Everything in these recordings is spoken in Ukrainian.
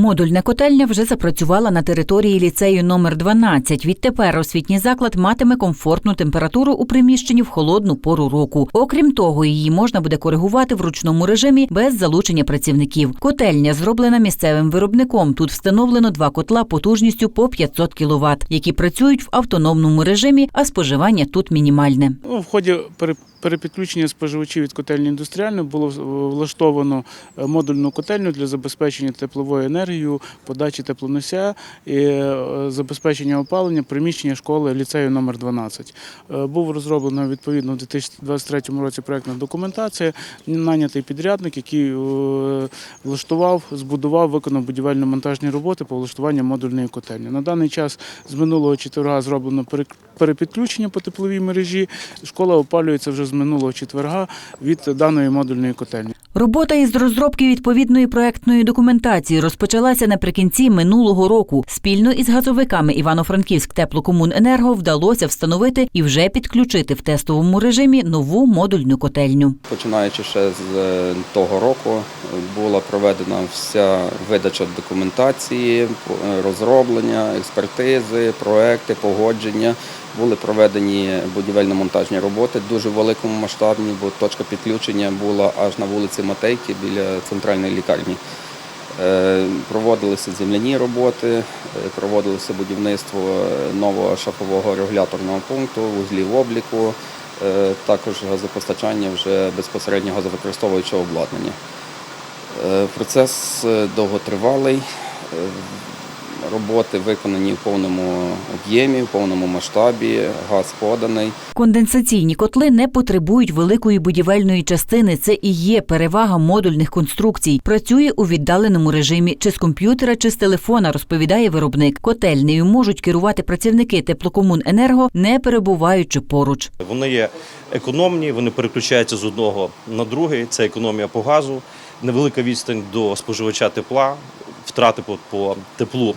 Модульна котельня вже запрацювала на території ліцею номер 12. Відтепер освітній заклад матиме комфортну температуру у приміщенні в холодну пору року. Окрім того, її можна буде коригувати в ручному режимі без залучення працівників. Котельня зроблена місцевим виробником. Тут встановлено два котла потужністю по 500 кВт, які працюють в автономному режимі, а споживання тут мінімальне. Ну, в ході перепідключення споживачів від котельні індустріальної було влаштовано е, модульну котельню для забезпечення тепловою енергією, подачі теплоносія і е, забезпечення опалення приміщення школи ліцею номер 12. Е, Був розроблено відповідно у 2023 році проектна документація. Нанятий підрядник, який влаштував, збудував, виконав будівельно-монтажні роботи по влаштуванню модульної котельні. На даний час з минулого четверга зроблено пере- перепідключення по тепловій мережі. Школа опалюється вже з минулого четверга від даної модульної котельні. Робота із розробки відповідної проектної документації розпочалася наприкінці минулого року. Спільно із газовиками Івано-Франківськ теплокомуненерго вдалося встановити і вже підключити в тестовому режимі нову модульну котельню. Починаючи ще з е, того року, була проведена вся видача документації, розроблення, експертизи, проекти, погодження. Були проведені будівельно-монтажні роботи дуже великому масштабі, бо точка підключення була аж на вулиці Матейки біля центральної лікарні. Е, Проводилися земляні роботи, е, проводилося будівництво е, нового шафового регуляторного пункту, вузлів обліку, також газопостачання вже безпосередньо газовикористовуючого обладнання. Процес довготривалий. Роботи виконані в повному об'ємі, в повному масштабі, газ поданий. Конденсаційні котли не потребують великої будівельної частини. Це і є перевага модульних конструкцій. Працює у віддаленому режимі чи з комп'ютера, чи з телефона, розповідає виробник. Котельнею можуть керувати працівники теплокомуненерго, не перебуваючи поруч. Вони є економні, вони переключаються з одного на другий. Це економія по газу, невелика відстань до споживача тепла, втрати по, по теплу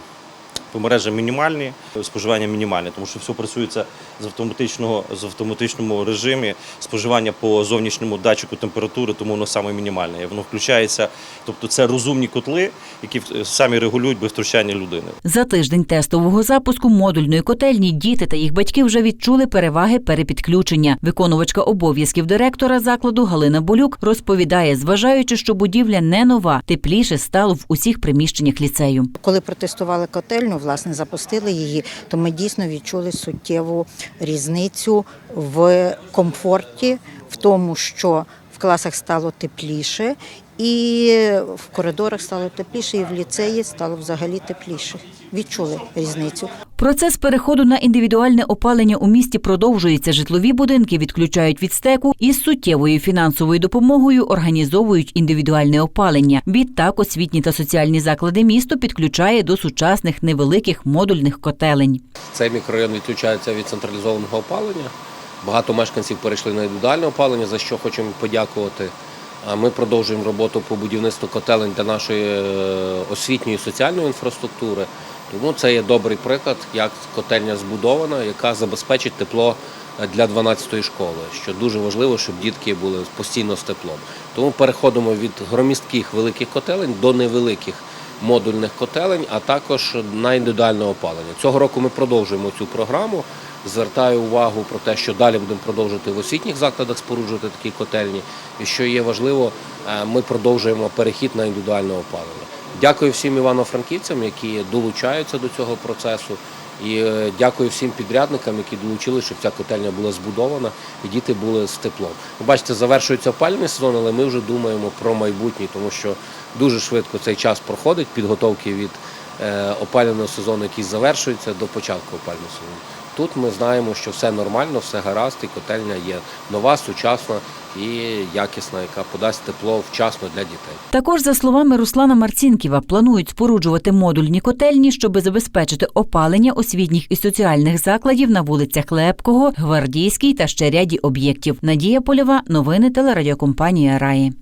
по мережам мінімальні, споживання мінімальне, тому що все працюється з автоматичного з автоматичному режимі споживання по зовнішньому датчику температури, тому воно саме мінімальне. Воно включається, тобто це розумні котли, які самі регулюють без втручання людини. За тиждень тестового запуску модульної котельні діти та їх батьки вже відчули переваги перепідключення. Виконувачка обов'язків директора закладу Галина Болюк розповідає, зважаючи, що будівля не нова, тепліше стало в усіх приміщеннях ліцею. Коли протестували котельню, власне, запустили її, то ми дійсно відчули суттєву різницю в комфорті, в тому, що в класах стало тепліше, і в коридорах стало тепліше, і в ліцеї стало взагалі тепліше. Відчули різницю. Процес переходу на індивідуальне опалення у місті продовжується. Житлові будинки відключають від стеку і з суттєвою фінансовою допомогою організовують індивідуальне опалення. Відтак освітні та соціальні заклади місто підключає до сучасних невеликих модульних котелень. Цей мікрорайон відключається від централізованого опалення. Багато мешканців перейшли на індивідуальне опалення, за що хочемо подякувати. Ми продовжуємо роботу по будівництву котелень для нашої е, освітньої і соціальної інфраструктури. Тому це є добрий приклад, як котельня збудована, яка забезпечить тепло е, для 12-ї школи, що дуже важливо, щоб дітки були постійно з теплом. Тому переходимо від громістких великих котелень до невеликих модульних котелень, а також на індивідуальне опалення. Цього року ми продовжуємо цю програму. Звертаю увагу про те, що далі будемо продовжувати в освітніх закладах споруджувати такі котельні. І що є важливо, е, ми продовжуємо перехід на індивідуальне опалення. Дякую всім івано-франківцям, які долучаються до цього процесу. І е, дякую всім підрядникам, які долучили, щоб ця котельня була збудована і діти були з теплом. Ви бачите, завершується опалювальний сезон, але ми вже думаємо про майбутнє, тому що дуже швидко цей час проходить підготовки від е, опалювального сезону, який завершується, до початку опалювального сезону. Тут ми знаємо, що все нормально, все гаразд, і котельня є нова, сучасна і якісна, яка подасть тепло вчасно для дітей. Також, за словами Руслана Марцінківа, планують споруджувати модульні котельні, щоб забезпечити опалення освітніх і соціальних закладів на вулицях Лепкого, Гвардійській та ще ряді об'єктів. Надія Польова, новини телерадіокомпанія Раї.